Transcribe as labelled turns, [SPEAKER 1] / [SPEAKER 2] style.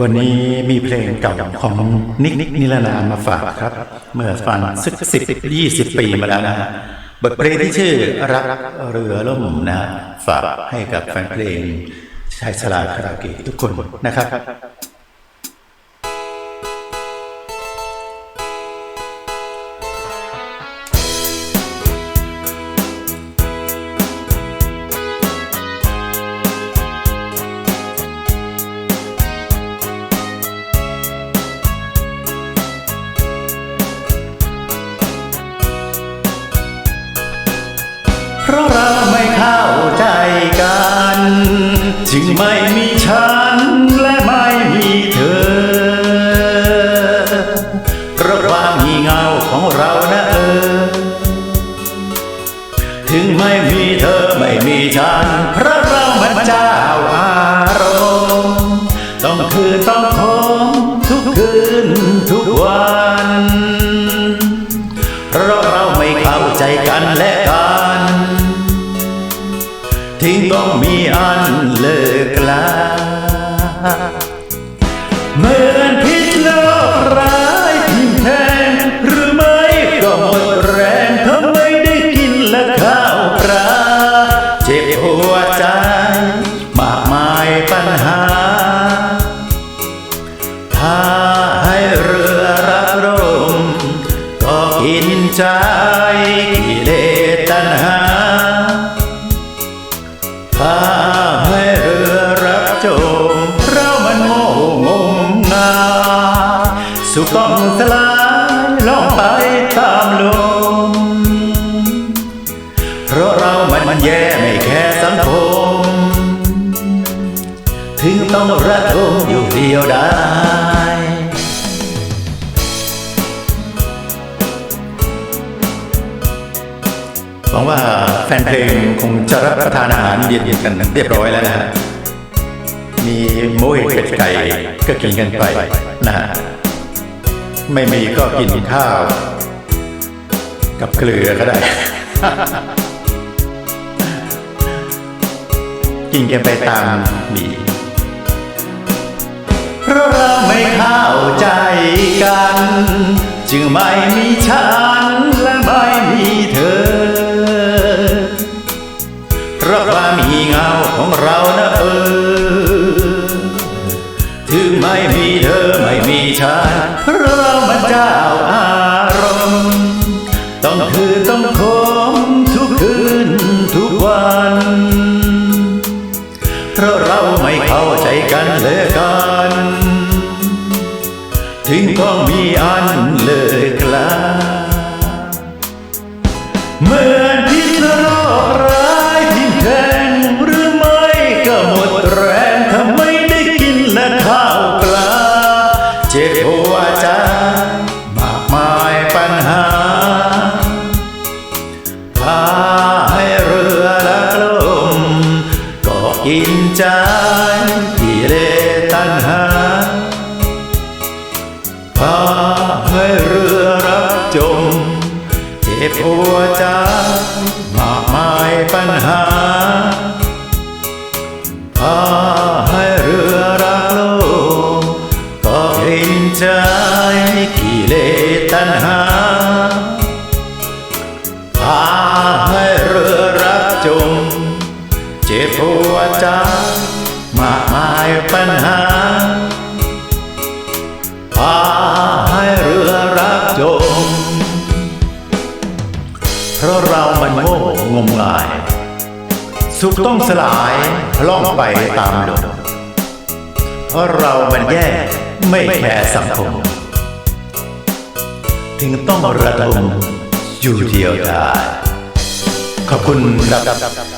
[SPEAKER 1] วันนี้มีเพลงเก่าของนิกนิกนิรนามมาฝากครับ เมื่อฟังสักสิบยี่สิบปีมาแล้วนะบทเพลงที่ชื่อรักเรือล่มนะฝากให้กับแฟนเพลงชายชลาคาราเกะทุกคนนะครับ ราะเราไม่เข้าใจกัน จึงไม่มีฉันและไม่มีเธอ เพราะความมีเงาของเรานะเออ ถึงไม่มีเธอไม่มีฉัน เพราะเรามันเจ้าอารมณ์ต้องคืนต้องคมทุกคืนทุกวัน เพราะเราไม่เข้าใจกันและกัน ทิ้งต้องมีอันเลิกลาเหมือนพิษโลกร้ายทิ่มแทงหรือไม่ก็หมดแรงทำไมได้กินและข้าวปลาเจ็บหัวใจมากมายปัญหาพาให้เรือรักลมก็กินใจ พาให้เรือรักจมเรามันโง่งมงา สุขต้องสลายล่องไปตามลม เพราะเรามันมันแย่ไม่แค่สังคม ถึงต้องระทมอยู่เดียวได้หวังว่า แฟนเพลงคงจะรับประทานอาหารเย็นๆกันเรียบร้อยแล้วนะฮะมีหมูเห็ดเป็ดไก่ก็กินกันไปนะฮะไม่มีก็กินข้าว กับเกลือก็ได้ กินกันไปตามมีเพราะเราไม่เข้าใจกัน จึงไม่มีฉัน ราะความมีเงาของเรานะเออ ถึงไม่มีเธอไม่มีฉันเราะเรามันเจ้าอารมณ์ ต้องคืนต้องคมทุกคืนทุกวัน เพราะเราไม่เข้าใจกันเลยกัน ถึงต้องมีอัน ตัณหา พาให้เรือรักจม เจ็บหัวใจมากมายปัญหา พาให้เรือรักโลกก็เห็นใจกิเลสตัณหา พาให้เรือรักจม เจ็บหัวใจมากมายปัญหา งมงาย สุขต้องสลายล่องไปตามลมเพราะเรามันแย่ไม่แคร์สังคม ถึงต้องระดมอยู่เดียวดายขอบคุณครับ